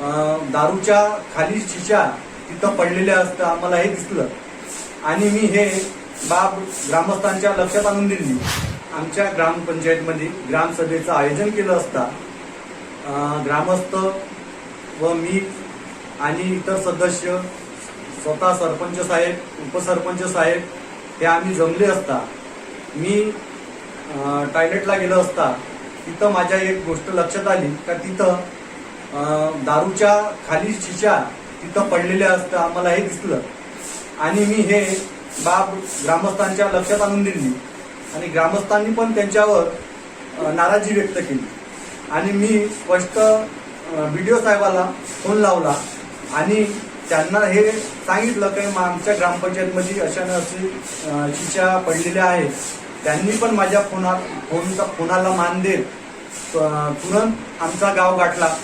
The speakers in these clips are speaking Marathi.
दारूच्या खाली शिशा तिथं पडलेल्या असतं आम्हाला हे दिसलं. आणि मी हे बाब ग्रामस्थांच्या लक्षात आणून दिली. आमच्या ग्रामपंचायतमध्ये ग्रामसभेचं आयोजन केलं असता ग्रामस्थ व मी आणि इतर सदस्य स्वतः सरपंच साहेब उपसरपंच साहेब हे आम्ही जमले असता. मी टॉयलेटला गेलो असता. तिथं माझ्या एक गोष्ट लक्षात आली का तिथं दारूच्या खाली शिशा तिथं पडलेल्या असतं आम्हाला हे दिसलं. आणि मी हे बाब ग्रामस्थांच्या लक्षात आणून दिली आणि ग्रामस्थांनी पण त्यांच्यावर नाराजी व्यक्त केली. आणि मी स्पष्ट व्हिडिओ साहेबाला फोन लावला आणि त्यांना हे सांगितलं की मग आमच्या ग्रामपंचायतमध्ये अशा अशी शिशा पडलेल्या आहेत. त्यांनी पण माझ्या फोना फोनचा फोनाला मान देत तुरंत आमचा गाव गाठला.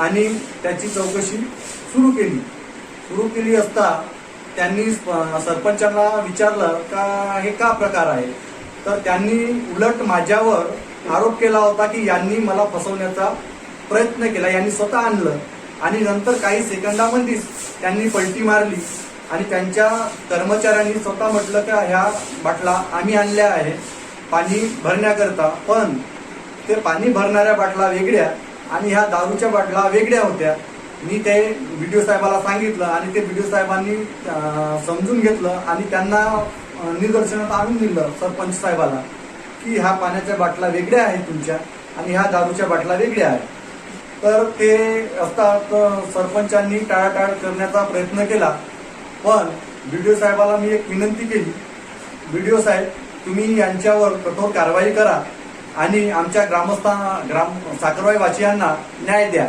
आणि त्याची चौकशी सुरू केली. सुरू केली असता त्यांनी सरपंचांना विचारलं का हे का प्रकार आहे? तर त्यांनी उलट माझ्यावर आरोप केला होता की यांनी मला फसवण्याचा प्रयत्न केला. यांनी स्वतः आणलं. आणि नंतर काही सेकंदामध्येच त्यांनी पलटी मारली. आणि त्यांच्या कर्मचाऱ्यांनी स्वतः म्हटलं का ह्या बाटला आम्ही आणल्या आहेत. पाणी भरण्याकरता. पण ते पाणी भरणाऱ्या बाटला वेगळ्या आणि ह्या दारूच्या बाटला वेगळ्या होत्या. मी ते व्हिडिओ साहेबाला सांगितलं आणि ते व्हिडिओ साहेबांनी समजून घेतलं आणि त्यांना निदर्शनात आणून दिलं सरपंच साहेबाला की ह्या पाण्याच्या बाटला वेगळ्या आहेत तुमच्या आणि ह्या दारूच्या बाटला वेगळ्या आहेत. तर ते असतात सरपंचांनी टाळाटाळ करण्याचा प्रयत्न केला. पण व्हिडिओ साहेबाला मी एक विनंती केली. व्हिडिओ साहेब तुम्ही यांच्यावर कठोर कारवाई करा. आणि आमच्या ग्रामस्था ग्राम साखरवाई वाचियांना न्याय द्या.